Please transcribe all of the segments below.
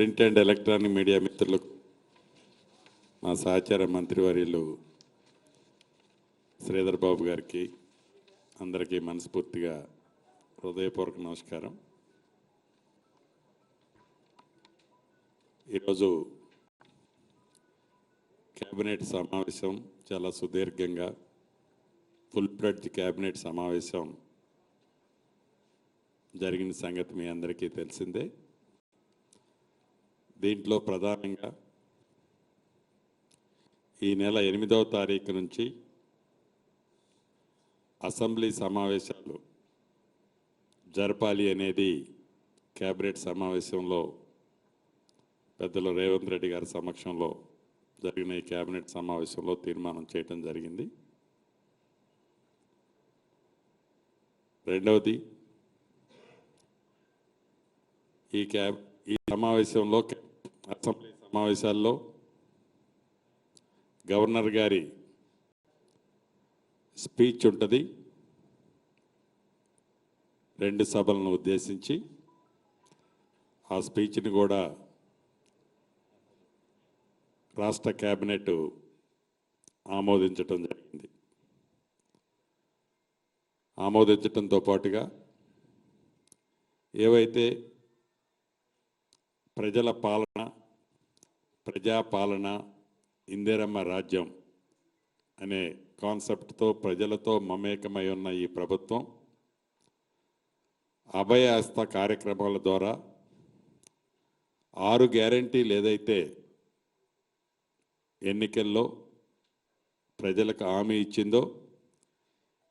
Print and electronic media మిత్రులకు మా సహచార మంత్రివర్యులు శ్రీధర్ బాబు గారికి అందరికీ మనస్ఫూర్తిగా హృదయపూర్వక నమస్కారం. ఈరోజు కేబినెట్ సమావేశం చాలా సుదీర్ఘంగా ఫుల్ ప్లెడ్జ్ కేబినెట్ సమావేశం జరిగిన సంగతి మీ అందరికీ తెలిసిందే. దీంట్లో ప్రధానంగా ఈ నెల ఎనిమిదవ తారీఖు నుంచి అసెంబ్లీ సమావేశాలు జరపాలి అనేది క్యాబినెట్ సమావేశంలో పెద్దలు రేవంత్ రెడ్డి గారి సమక్షంలో జరిగిన ఈ క్యాబినెట్ సమావేశంలో తీర్మానం చేయటం జరిగింది. రెండవది ఈ క్యాబ్ ఈ సమావేశంలో అసెంబ్లీ సమావేశాల్లో గవర్నర్ గారి స్పీచ్ ఉంటుంది. రెండు సభలను ఉద్దేశించి ఆ స్పీచ్ని కూడా రాష్ట్ర క్యాబినెట్ ఆమోదించటం జరిగింది. ఆమోదించటంతో పాటుగా ఏవైతే ప్రజల పాలన ప్రజాపాలన ఇందిరమ్మ రాజ్యం అనే కాన్సెప్ట్తో ప్రజలతో మమేకమై ఉన్న ఈ ప్రభుత్వం అభయహస్త కార్యక్రమాల ద్వారా ఆరు గ్యారంటీలు ఏదైతే ఎన్నికల్లో ప్రజలకు హామీ ఇచ్చిందో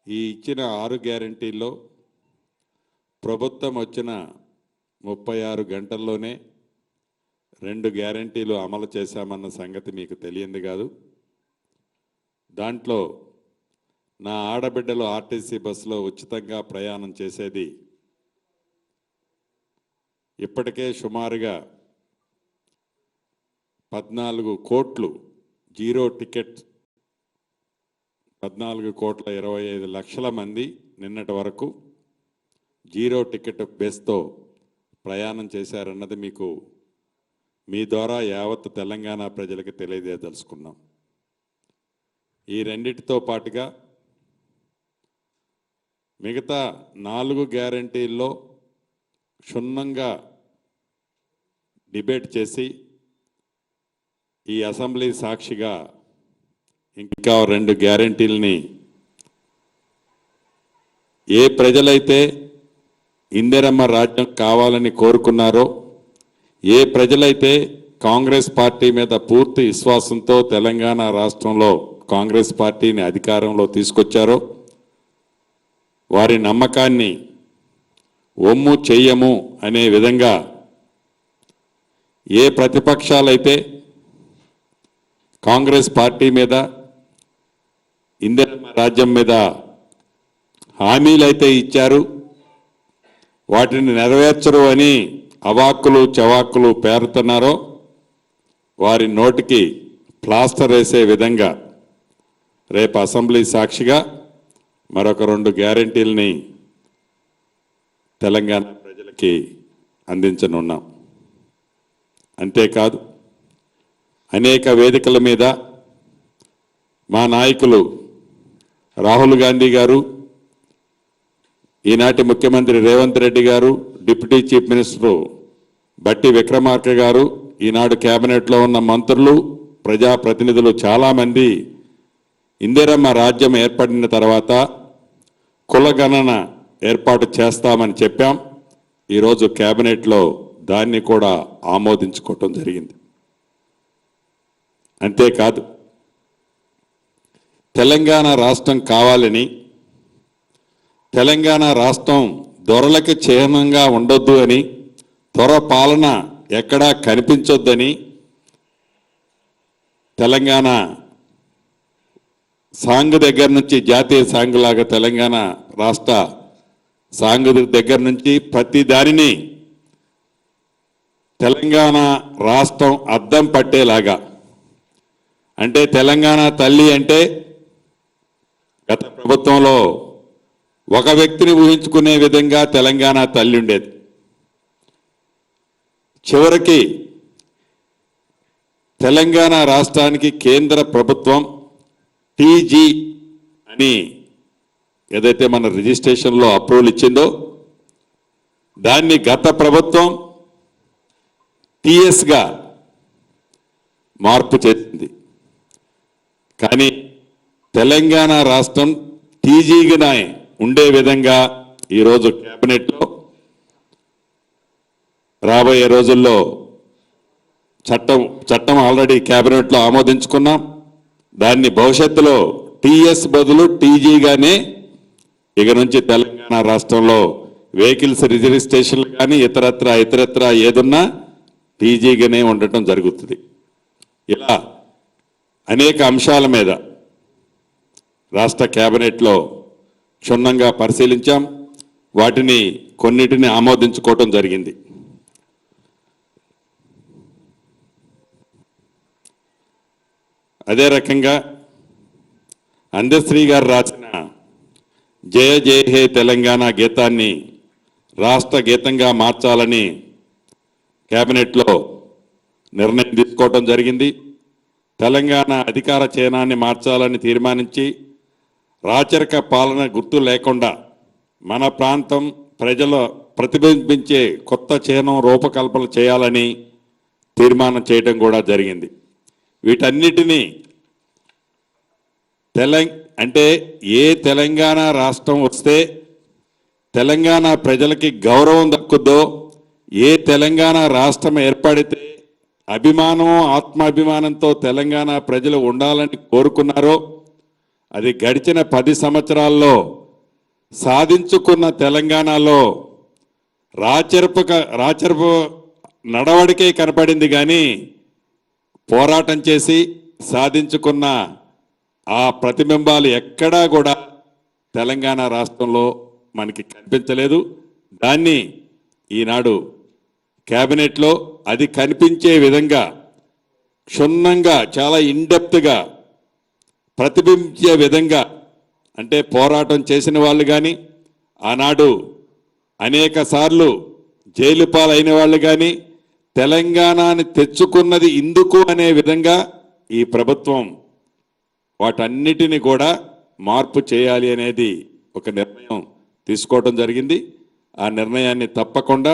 ఈ ఇచ్చిన ఆరు గ్యారంటీల్లో ప్రభుత్వం వచ్చిన ముప్పై ఆరు గంటల్లోనే రెండు గ్యారంటీలు అమలు చేశామన్న సంగతి మీకు తెలియంది కాదు. దాంట్లో నా ఆడబిడ్డలు ఆర్టీసీ బస్సులో ఉచితంగా ప్రయాణం చేసేది ఇప్పటికే సుమారుగా పద్నాలుగు కోట్లు జీరో టికెట్ పద్నాలుగు కోట్ల ఇరవై ఐదు లక్షల మంది నిన్నటి వరకు జీరో టికెట్ బేస్తో ప్రయాణం చేశారన్నది మీకు మీ ద్వారా యావత్ తెలంగాణ ప్రజలకు తెలియజేయదలుచుకున్నాం. ఈ రెండిటితో పాటుగా మిగతా నాలుగు గ్యారంటీల్లో క్షుణ్ణంగా డిబేట్ చేసి ఈ అసెంబ్లీ సాక్షిగా ఇంకా రెండు గ్యారంటీల్ని ఏ ప్రజలైతే ఇందిరమ్మ రాజ్యం కావాలని కోరుకున్నారో ఏ ప్రజలైతే కాంగ్రెస్ పార్టీ మీద పూర్తి విశ్వాసంతో తెలంగాణ రాష్ట్రంలో కాంగ్రెస్ పార్టీని అధికారంలో తీసుకొచ్చారో వారి నమ్మకాన్ని ఒమ్ము చెయ్యము అనే విధంగా ఏ ప్రతిపక్షాలైతే కాంగ్రెస్ పార్టీ మీద ఇందిరమ్మ రాజ్యం మీద హామీలైతే ఇచ్చారు వాటిని నెరవేర్చరు అని అవాక్కులు చవాక్కులు పేరుతున్నారో వారి నోటికి ప్లాస్టర్ వేసే విధంగా రేపు అసెంబ్లీ సాక్షిగా మరొక రెండు గ్యారంటీల్ని తెలంగాణ ప్రజలకి అందించనున్నాం. అంతేకాదు అనేక వేదికల మీద మా నాయకులు రాహుల్ గాంధీ గారు ఈనాటి ముఖ్యమంత్రి రేవంత్ రెడ్డి గారు డిప్యూటీ చీఫ్ మినిస్టర్ బట్టి విక్రమార్క గారు ఈనాడు కేబినెట్లో ఉన్న మంత్రులు ప్రజాప్రతినిధులు చాలామంది ఇందిరమ్మ రాజ్యం ఏర్పడిన తర్వాత కులగణన ఏర్పాటు చేస్తామని చెప్పాం. ఈరోజు కేబినెట్లో దాన్ని కూడా ఆమోదించుకోవటం జరిగింది. అంతేకాదు తెలంగాణ రాష్ట్రం కావాలని తెలంగాణ రాష్ట్రం దొరలకి చిహ్నంగా ఉండొద్దు అని త్వర పాలన ఎక్కడా కనిపించొద్దని తెలంగాణ సాంగ్ దగ్గర నుంచి జాతీయ సాంగ్ లాగా తెలంగాణ రాష్ట్ర సాంగ్ దగ్గర నుంచి ప్రతి దానిని తెలంగాణ రాష్ట్రం అద్దం పట్టేలాగా. అంటే తెలంగాణ తల్లి అంటే గత ప్రభుత్వంలో ఒక వ్యక్తిని ఊహించుకునే విధంగా తెలంగాణ తల్లి ఉండేది. చివరికి తెలంగాణ రాష్ట్రానికి కేంద్ర ప్రభుత్వం టీజీ అని ఏదైతే మన రిజిస్ట్రేషన్లో అప్రూవల్ ఇచ్చిందో దాన్ని గత ప్రభుత్వం టీఎస్గా మార్పు చేసింది. కానీ తెలంగాణ రాష్ట్రం టీజీగా ఉండే విధంగా ఈరోజు కేబినెట్లో రాబోయే రోజుల్లో చట్టం చట్టం ఆల్రెడీ కేబినెట్లో ఆమోదించుకున్నాం. దాన్ని భవిష్యత్తులో టీఎస్ బదులు టీజీగానే ఇక నుంచి తెలంగాణ రాష్ట్రంలో వెహికల్స్ రిజిస్ట్రేషన్లు కానీ ఇతరత్ర ఇతరత్ర ఏదున్నా టీజీగానే ఉండటం జరుగుతుంది. ఇలా అనేక అంశాల మీద రాష్ట్ర కేబినెట్లో క్షుణ్ణంగా పరిశీలించాం. వాటిని కొన్నిటిని ఆమోదించుకోవటం జరిగింది. అదే రకంగా అందశ్రీ గారు రాసిన జయ జయ హే తెలంగాణ గీతాన్ని రాష్ట్ర గీతంగా మార్చాలని కేబినెట్లో నిర్ణయం తీసుకోవటం జరిగింది. తెలంగాణ అధికార చైనాన్ని మార్చాలని తీర్మానించి రాచరిక పాలన గుర్తు లేకుండా మన ప్రాంతం ప్రజల ప్రతిబింబించే కొత్త చిహ్నం రూపకల్పన చేయాలని తీర్మానం చేయడం కూడా జరిగింది. వీటన్నిటినీ తెలంగ అంటే ఏ తెలంగాణ రాష్ట్రం వస్తే తెలంగాణ ప్రజలకి గౌరవం దక్కుద్దో ఏ తెలంగాణ రాష్ట్రం ఏర్పడితే అభిమానం ఆత్మాభిమానంతో తెలంగాణ ప్రజలు ఉండాలని కోరుకున్నారో అది గడిచిన పది సంవత్సరాల్లో సాధించుకున్న తెలంగాణలో రాచరపక రాచరపు నడవడికే కనపడింది కానీ పోరాటం చేసి సాధించుకున్న ఆ ప్రతిబింబాలు ఎక్కడా కూడా తెలంగాణ రాష్ట్రంలో మనకి కనిపించలేదు. దాన్ని ఈనాడు క్యాబినెట్లో అది కనిపించే విధంగా క్షుణ్ణంగా చాలా ఇండెప్త్గా ప్రతిబింబించే విధంగా అంటే పోరాటం చేసిన వాళ్ళు కానీ ఆనాడు అనేక సార్లు జైలు పాలైన వాళ్ళు కానీ తెలంగాణని తెచ్చుకున్నది ఇందుకు అనే విధంగా ఈ ప్రభుత్వం వాటన్నిటిని కూడా మార్పు చేయాలి అనేది ఒక నిర్ణయం తీసుకోవడం జరిగింది. ఆ నిర్ణయాన్ని తప్పకుండా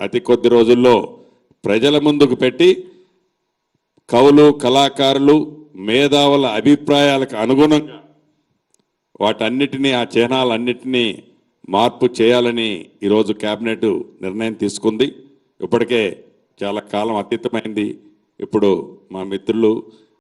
అతి కొద్ది రోజుల్లో ప్రజల ముందుకు పెట్టి కవులు కళాకారులు మేధావుల అభిప్రాయాలకు అనుగుణంగా వాటన్నిటినీ ఆ చిహ్నాలన్నిటినీ మార్పు చేయాలని ఈరోజు కేబినెట్ నిర్ణయం తీసుకుంది. ఇప్పటికే చాలా కాలం అతీతమైంది. ఇప్పుడు మా మిత్రులు